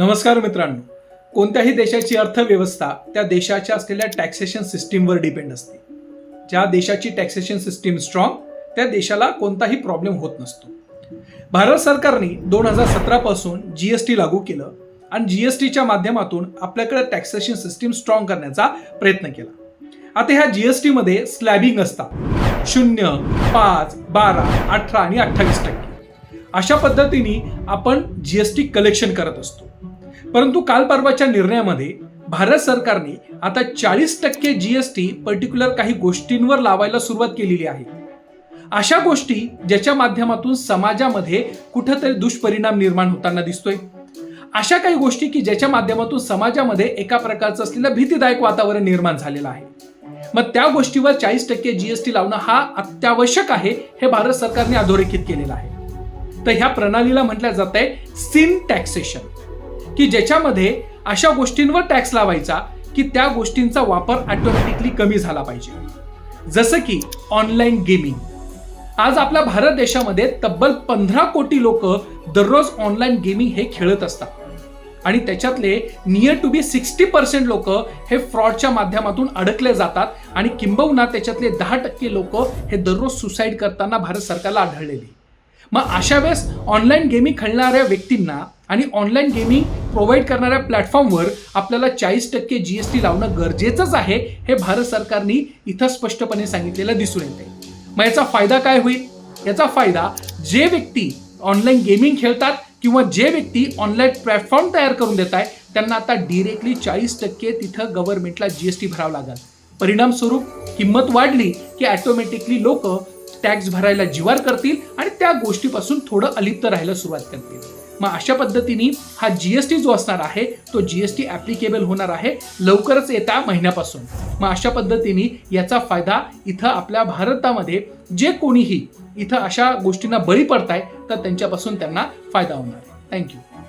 नमस्कार मित्रांनो. कोणत्याही देशाची अर्थव्यवस्था त्या देशाच्या असलेल्या टॅक्सेशन सिस्टीमवर डिपेंड असते. ज्या देशाची टॅक्सेशन सिस्टीम स्ट्रॉंग त्या देशाला कोणताही प्रॉब्लेम होत नसतो. भारत सरकारने दोन हजार सतरापासून जी एस टी लागू केलं आणि जी एस टीच्या माध्यमातून आपल्याकडे टॅक्सेशन सिस्टीम स्ट्रॉंग करण्याचा प्रयत्न केला. आता ह्या जी एस टीमध्ये स्लॅबिंग असतात. शून्य पाच बारा अठरा आणि अठ्ठावीस टक्के. अशा पद्धतीने आपण जी एस टी कलेक्शन करत असतो. परंतु काल परवाच्या निर्णयामध्ये भारत सरकारने आता चाळीस टक्के जीएसटी पर्टिक्युलर काही गोष्टींवर लावायला सुरुवात केलेली आहे. अशा गोष्टी ज्याच्या माध्यमातून समाजामध्ये कुठंतरी दुष्परिणाम निर्माण होताना दिसतोय. अशा काही गोष्टी की ज्याच्या माध्यमातून समाजामध्ये एका प्रकारचं असलेलं भीतीदायक वातावरण निर्माण झालेलं आहे. मग त्या गोष्टीवर चाळीस टक्के जीएसटी लावणं हा अत्यावश्यक आहे हे भारत सरकारने अधोरेखित केलेलं आहे. तर ह्या प्रणालीला म्हटलं जात आहे सिन टॅक्सेशन की ज्याच्यामध्ये अशा गोष्टींवर टॅक्स लावायचा की त्या गोष्टींचा वापर ऑटोमॅटिकली कमी झाला पाहिजे. जसं की ऑनलाईन गेमिंग आज आपल्या भारत देशामध्ये तब्बल पंधरा कोटी लोक दररोज ऑनलाईन गेमिंग हे खेळत असतात. आणि त्याच्यातले near to be sixty percent लोक हे फ्रॉडच्या माध्यमातून अडकले जातात आणि किंबहुना त्याच्यातले दहा टक्के लोक हे दररोज सुसाईड करताना भारत सरकारला आढळलेली. मग अशा वेळेस ऑनलाईन गेमिंग खेळणाऱ्या व्यक्तींना आणि ऑनलाईन गेमिंग प्रोव्हाइड करणाऱ्या प्लॅटफॉर्मवर आपल्याला चाळीस टक्के जी एस टी लावणं गरजेचंच आहे हे भारत सरकारने इथं स्पष्टपणे सांगितलेलं दिसून येते मग याचा फायदा काय होईल? याचा फायदा जे व्यक्ती ऑनलाईन गेमिंग खेळतात किंवा जे व्यक्ती ऑनलाईन प्लॅटफॉर्म तयार करून देत आहे त्यांना आता डिरेक्टली चाळीस टक्के तिथं गव्हर्नमेंटला जी एस टी भरावं लागेल. परिणामस्वरूप किंमत वाढली की ॲटोमॅटिकली लोक टॅक्स भरायला जिवार करतील आणि त्या गोष्टीपासून थोडं अलिप्त राहायला सुरुवात करतील. मग अशा पद्धतीने हा जी एस टी जो असणार आहे तो जी एस टी ॲप्लिकेबल होणार आहे लवकरच येत्या महिन्यापासून. मग अशा पद्धतीने याचा फायदा इथं आपल्या भारतामध्ये जे कोणीही इथं अशा गोष्टींना बळी पडताय तर त्यांच्यापासून त्यांना फायदा होणार. आहे थँक्यू